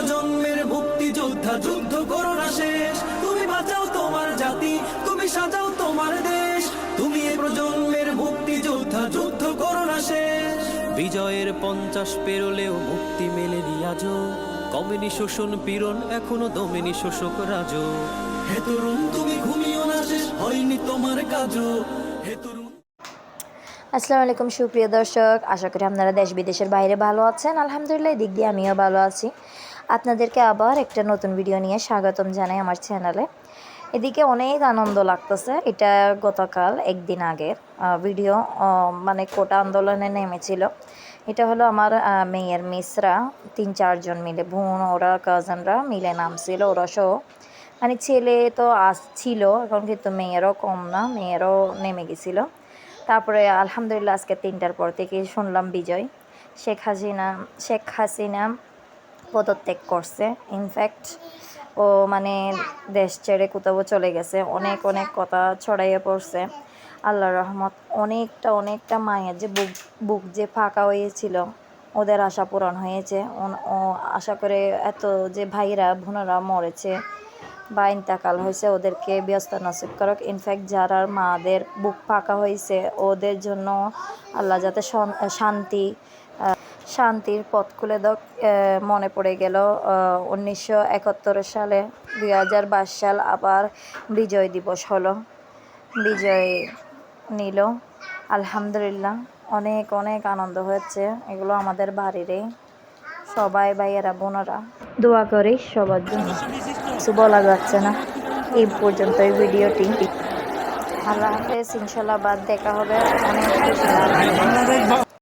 প্রজন্মের মুক্তিযোদ্ধা যুদ্ধ করো না শেষ। তুমি বাঁচাও তোমার জাতি তুমি সাজাও তোমার দেশ। তুমি এ প্রজন্মের মুক্তিযোদ্ধা যুদ্ধ করো না শেষ। বিজয়ের পঞ্চাশ পেরোলেও মুক্তি মেলেনি আজও। কমেনি শোষণ পীড়ন এখনও দমেনি শোষক রাজ হে তরুণ তুমি ঘুমিও না শেষ হয়নি তোমার কাজও। হে তরুণ। আসসালামু আলাইকুম সুপ্রিয় দর্শক। আশা করি আপনারা দেশ বিদেশের বাইরে ভালো আছেন। আলহামদুলিল্লাহ দিক দিয়ে আমিও ভালো আছি। আপনাদেরকে আবার একটা নতুন ভিডিও নিয়ে স্বাগতম জানাই আমার চ্যানেলে এদিকে অনেক আনন্দ লাগতেছে। এটা গতকাল, একদিন আগের ভিডিও মানে কোটা আন্দোলনে নেমেছিল। এটা হলো আমার মেয়ের মিসরা তিন চারজন মিলে, বোন, ওরা কাজনরা মিলে নামছিল, ওরা সহ। মানে ছেলে তো আসছিল, এখন কিন্তু মেয়েরও কম না, মেয়েরও নেমে গেছিল। তারপরে আলহামদুলিল্লাহ আজকে তিনটার পর থেকে শুনলাম বিজয়। শেখ হাসিনা শেখ হাসিনা পদত্যাগ করছে ইনফ্যাক্ট ও মানে দেশ ছেড়ে কোথাও চলে গেছে। অনেক অনেক কথা ছড়াইয়ে পড়ছে। আল্লাহ রহমত, অনেকটা অনেকটা মায়ের যে বুক বুক যে ফাঁকা হয়েছিল, ওদের আশা পূরণ হয়েছে। ও আশা করে এত যে ভাইরা, বোনেরা মরেছে বা ইন্তাকাল হয়েছে, ওদেরকে ব্যস্ত নসিব করক। ইনফ্যাক্ট যারা মাদের বুক ফাঁকা হয়েছে, ওদের জন্য আল্লাহ যাতে শান্তি শান্তির পথ খুলে দাও মনে পড়ে গেল উনিশশো একাত্তর সালে দুই হাজার বাইশ সাল আবার বিজয় দিবস হলো। বিজয় নিল। আলহামদুলিল্লাহ, অনেক অনেক আনন্দ হয়েছে। এগুলো আমাদের বাড়িরই। সবাই ভাইয়েরা, বোনেরা, দোয়া করি সবার জন্য। কিছু বলা যাচ্ছে না। এই পর্যন্ত এই ভিডিওটি। আল্লাহ হাফেজ, ইনশাল্লাহ বাদ দেখা হবে। অনেক।